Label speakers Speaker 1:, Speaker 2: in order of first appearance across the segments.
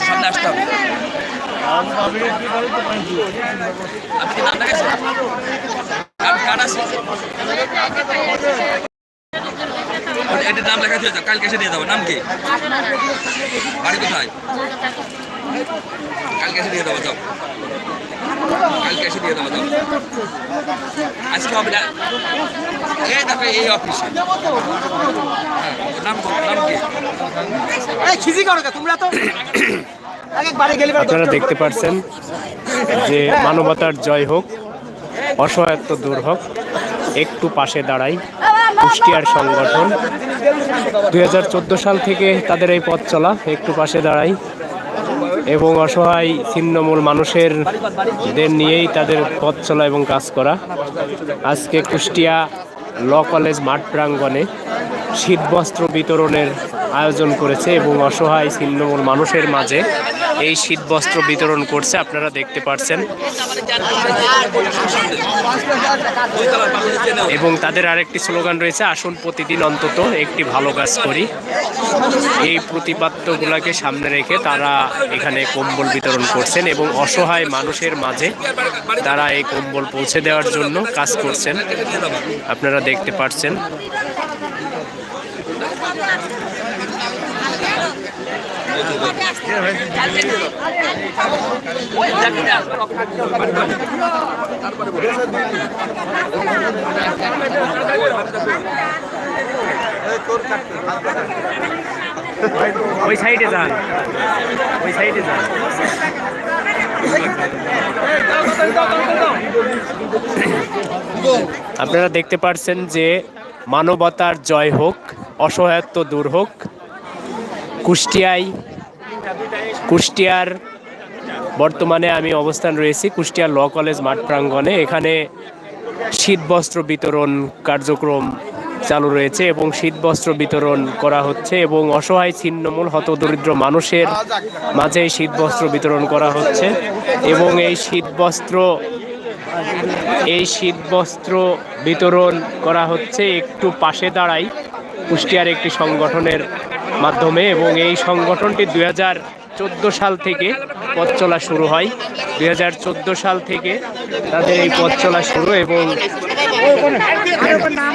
Speaker 1: সামনে আসতে হবে। আপনি কি নাম লেগেছেন কার্ড কার্ড আছে ওটা- এটার নাম লেখা দিয়ে কালকে এসে দিয়ে যাব। নাম কি? বাড়ি কোথায়? কালকে এসে দিয়ে দেবো যাও। কালকে এসে দিয়ে দেবো যাও। আজকে হবে না। এই দেখো এই অফিসে। হ্যাঁ, নাম নাম কি?
Speaker 2: খিজি করো তোমরা তো
Speaker 3: আপনারা দেখতে পাচ্ছেন যে মানবতার জয় হোক অসহায়ত্ব দূর হোক একটু পাশে দাঁড়াই। কুষ্টিয়ার সংগঠন। দুই হাজার চোদ্দ সাল থেকে তাদের এই পথ চলা, একটু পাশে দাঁড়াই। এবং অসহায়, ছিন্নমূল মানুষের দের নিয়েই তাদের পথ চলা এবং কাজ করা। আজকে কুষ্টিয়া ল কলেজ মাঠ প্রাঙ্গণে শীতবস্ত্র বিতরণের আয়োজন করেছে এবং অসহায় ছিন্নমূল মানুষের মাঝে এই শীতবস্ত্র বিতরণ করছে, আপনারা দেখতে পাচ্ছেন এবং তাদের আরেকটি স্লোগান রয়েছে, আসুন প্রতিদিন অন্তত একটি ভালো কাজ করি। এই প্রতিপাদ্যগুলোকে সামনে রেখে তারা এখানে কম্বল বিতরণ করছেন এবং অসহায় মানুষের মাঝে তারা এই কম্বল পৌঁছে দেওয়ার জন্য কাজ করছেন। আপনারা দেখতে পাচ্ছেন ওই সাইডে যান। ওই সাইডে যান। আপনারা দেখতে পাচ্ছেন যে মানবতার জয় হোক, অসহায়ত্ব দূর হোক কুষ্টিয়ায়। কুষ্টিয়ার বর্তমানে আমি অবস্থান রয়েছি কুষ্টিয়ার ল কলেজ মাঠ প্রাঙ্গণে। এখানে শীতবস্ত্র বিতরণ কার্যক্রম চালু রয়েছে এবং শীতবস্ত্র বিতরণ করা হচ্ছে এবং অসহায় ছিন্নমূল হতদরিদ্র মানুষের মাঝে শীতবস্ত্র বিতরণ করা হচ্ছে এবং এই শীতবস্ত্র এই শীতবস্ত্র বিতরণ করা হচ্ছে একটু পাশে দাঁড়াই। কুষ্টিয়ার একটি সংগঠনের মাধ্যমে এবং এই সংগঠনটি দুই চোদ্দ সাল থেকে পথ চলা শুরু হয়। দুই হাজার চোদ্দ সাল থেকে তাদের এই পথ চলা শুরু এবং
Speaker 2: নাম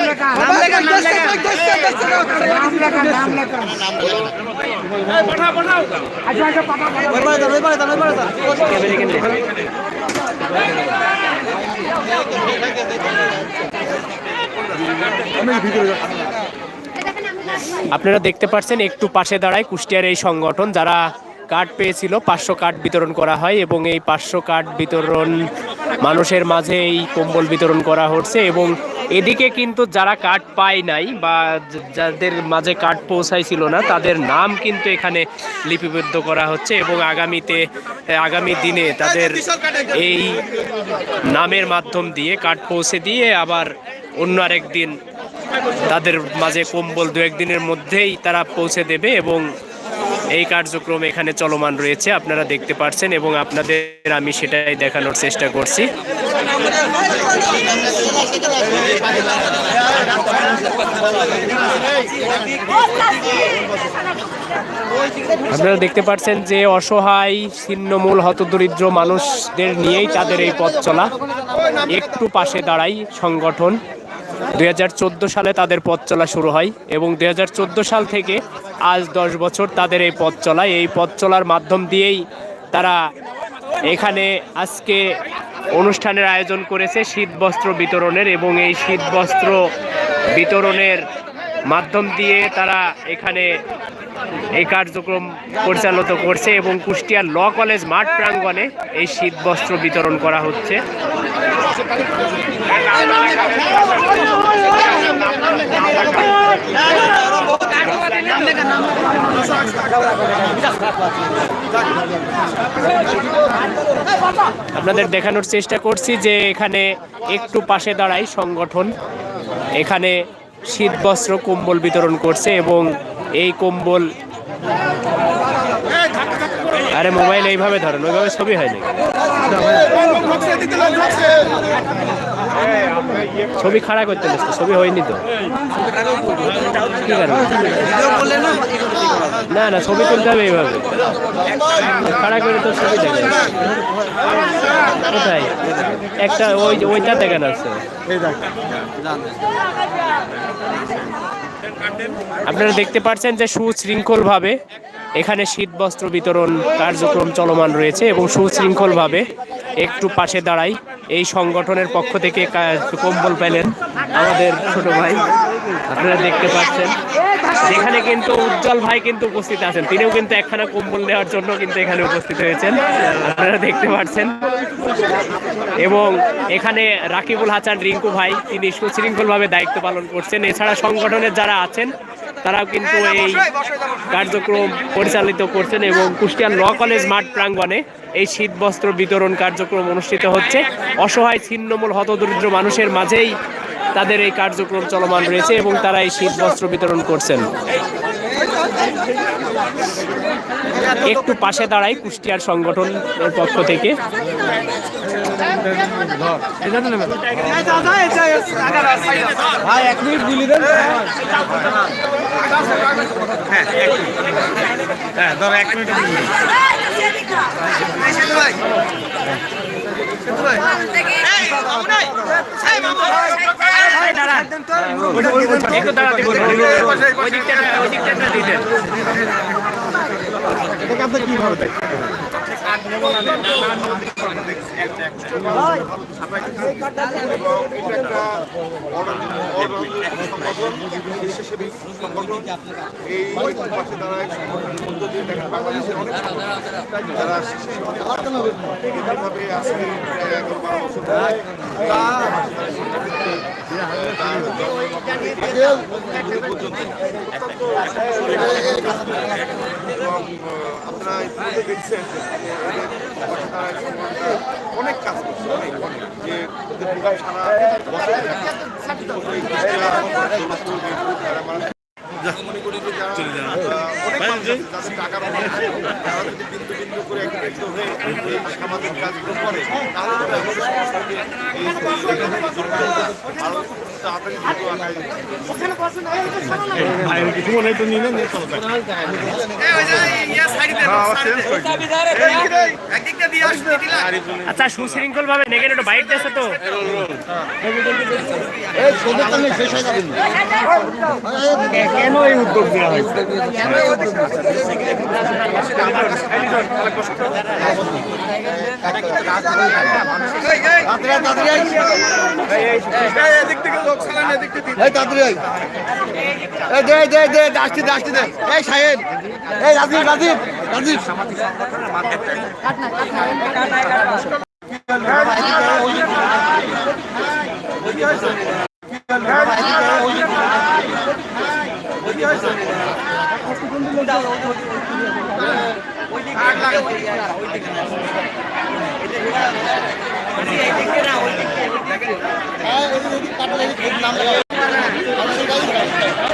Speaker 3: আপনারা দেখতে পাচ্ছেন একটু পাশে দাঁড়ায় কুষ্টিয়ার এই সংগঠন, যারা কার্ড পেয়েছিল, পাঁচশো কার্ড বিতরণ করা হয় এবং এই পাঁচশো কার্ড বিতরণ মানুষের মাঝে এই কম্বল বিতরণ করা হচ্ছে এবং এদিকে কিন্তু যারা কার্ড পায় নাই বা যাদের মাঝে কার্ড পৌঁছাইছিল না, তাদের নাম কিন্তু এখানে লিপিবদ্ধ করা হচ্ছে এবং আগামীতে, আগামী দিনে তাদের এই নামের মাধ্যম দিয়ে কার্ড পৌঁছে দিয়ে আবার অন্য আরেক দিন তাদের মাঝে কম্বল দু একদিনের মধ্যেই তারা পৌঁছে দেবে এবং এই কার্যক্রম এখানে চলমান রয়েছে, আপনারা দেখতে পাচ্ছেন এবং আপনাদের আমি সেটাই দেখানোর চেষ্টা করছি। আপনারা দেখতে পাচ্ছেন যে অসহায়, ছিন্নমূল, হতদরিদ্র মানুষদের নিয়েই তাদের এই পথ চলা। একটু পাশে দাঁড়াই সংগঠন। দু হাজার চোদ্দ সালে তাদের পথ চলা শুরু হয় এবং দু হাজার চোদ্দ সাল থেকে আজ দশ বছর তাদের এই পথ চলায়। এই পথ চলার মাধ্যম দিয়েই তারা এখানে আজকে অনুষ্ঠানের আয়োজন করেছে শীতবস্ত্র বিতরণের এবং এই শীতবস্ত্র বিতরণের মাধ্যম দিয়ে তারা এখানে এই কার্যক্রম পরিচালিত করছে এবং কুষ্টিয়ার ল কলেজ মাঠ প্রাঙ্গণে এই শীতবস্ত্র বিতরণ করা হচ্ছে। আপনাদের দেখানোর চেষ্টা করছি যে এখানে একটু পাশে দাঁড়াই সংগঠন। এখানে শীতবস্ত্র কম্বল বিতরণ করছে এবং এই কম্বল। আরে মোবাইল এইভাবে ধরেন, ওইভাবে ছবি হয় নাকি? ছবি খাড়া করতে গেছে ছবি হয়নি তো। না না, ছবি তুলতে হবে এইভাবে। খাড়া করে তো ছবি দেখে। কোথায়? একটা ওই ওইটা দেখেন আছে? আপনারা দেখতে পাচ্ছেন যে সুশৃঙ্খলভাবে এখানে শীত বস্ত্র বিতরণ কার্যক্রম চলমান রয়েছে এবং সুশৃঙ্খলভাবে একটু পাশে দাঁড়াই এই সংগঠনের পক্ষ থেকে কম্বল পেলেন আমাদের ছোট ভাই, আপনারা দেখতে পাচ্ছেন। যেখানে কিন্তু উজ্জ্বল ভাই কিন্তু উপস্থিত আছেন। তিনিও কিন্তু একখানা কম্বল নেওয়ার জন্য কিন্তু এখানে উপস্থিত হয়েছেন। আপনারা দেখতে পাচ্ছেন এবং এখানে রাকিবুল হাসান রিঙ্কু ভাই তিনি সুশৃঙ্খলভাবে দায়িত্ব পালন করছেন। এছাড়া সংগঠনের যারা আছেন তারাও কিন্তু এই কার্যক্রম পরিচালিত করছেন এবং কুষ্টিয়া ল কলেজ মাঠ প্রাঙ্গণে এই শীত বস্ত্র বিতরণ কার্যক্রম অনুষ্ঠিত হচ্ছে। অসহায় ছিন্নমূল হতদরিদ্র মানুষের মাঝেই তাদের এই কার্যক্রম চলমান রয়েছে এবং তারা এই শীত বস্ত্র বিতরণ করছেন। একটু পাশে দাঁড়াই কুষ্টিয়ার সংগঠনের পক্ষ থেকে।
Speaker 2: ভাই
Speaker 3: একটু দাঁড়াতে বলুন ওই দিকটা ওই দিকটা
Speaker 4: দিয়ে দেখেন বাংলাদেশের অনেক সংগঠন যারা শিশু এইভাবে আজকে প্রায় এগারো বারো বছর ধরে এবং আহ, আপনারা দেখছেন অনেক কাজ করছে। অনেক অনেক যে সারা বছর মনে করি টাকার অভাব তারা যদি বিন্দু বিন্দু করে সামাজিক কাজগুলো করে তাড়াতাড়ি
Speaker 3: আচ্ছা সুশৃঙ্খল ভাবে নেগেন একটু বাইট দিয়েছে তো
Speaker 2: কেন এই উদ্যোগ নেওয়া হয়েছে এই তাড়াতাড়ি এই দে দে দে দাসটি দাসটি দে। এই সাহেব। এই রাজীব রাজীব রাজীব। ওই দিকে ওই দিকে না